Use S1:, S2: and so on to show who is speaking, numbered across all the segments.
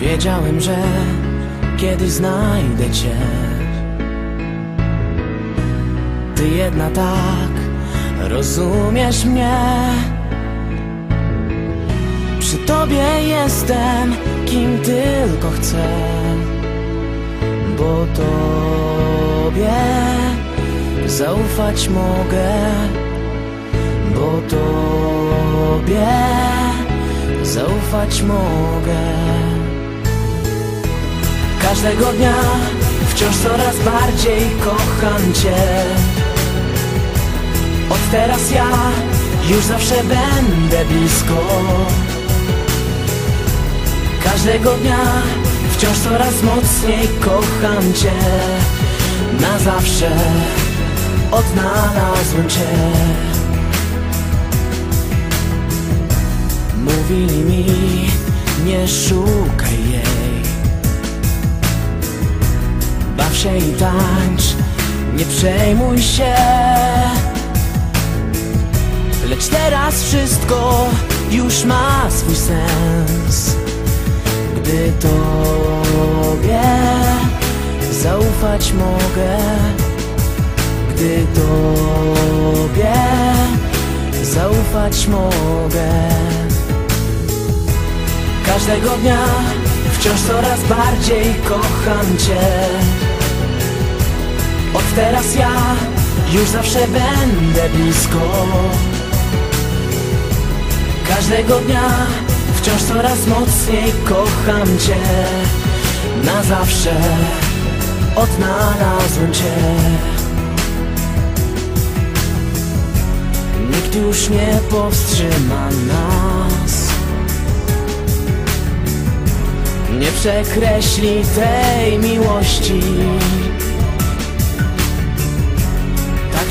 S1: Wiedziałem, że kiedyś znajdę cię. Ty jedna tak rozumiesz mnie. Przy tobie jestem kim tylko chcę. Bo tobie zaufać mogę. Bo tobie zaufać mogę Każdego dnia wciąż coraz bardziej kocham Cię. Od teraz ja już zawsze będę blisko. Każdego dnia wciąż coraz mocniej kocham Cię. Na zawsze odnalazłem Cię. Mówili mi nie szukaj I tańcz, nie przejmuj się. Lecz teraz wszystko już ma swój sens. Gdy Tobie zaufać mogę Gdy Tobie zaufać mogę. Każdego dnia wciąż coraz bardziej kocham Cię Od teraz ja już zawsze będę blisko. Każdego dnia wciąż coraz mocniej kocham Cię. Na zawsze odnalazłem Cię. Nikt już nie powstrzyma nas. Nie przekreśli tej miłości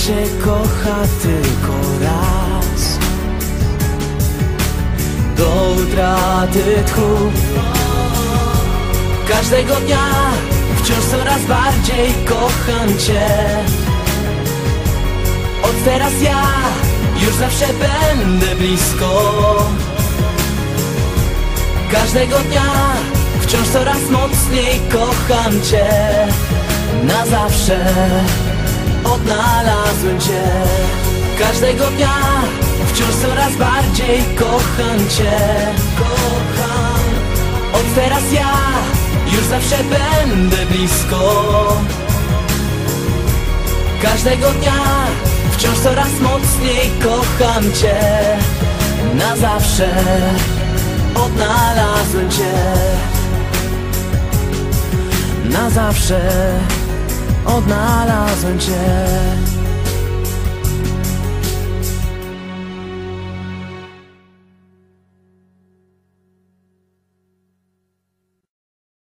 S1: się kocha tylko raz. Do utraty tchu. Każdego dnia wciąż coraz bardziej kocham Cię. Od teraz ja już zawsze będę blisko. Każdego dnia wciąż coraz mocniej kocham Cię. Na zawsze odnalazłem Cię. Każdego dnia wciąż coraz bardziej kocham Cię. Kocham. Od teraz ja już zawsze będę blisko. Każdego dnia wciąż coraz mocniej kocham Cię. Na zawsze odnalazłem Cię. Na zawsze odnalazłem Cię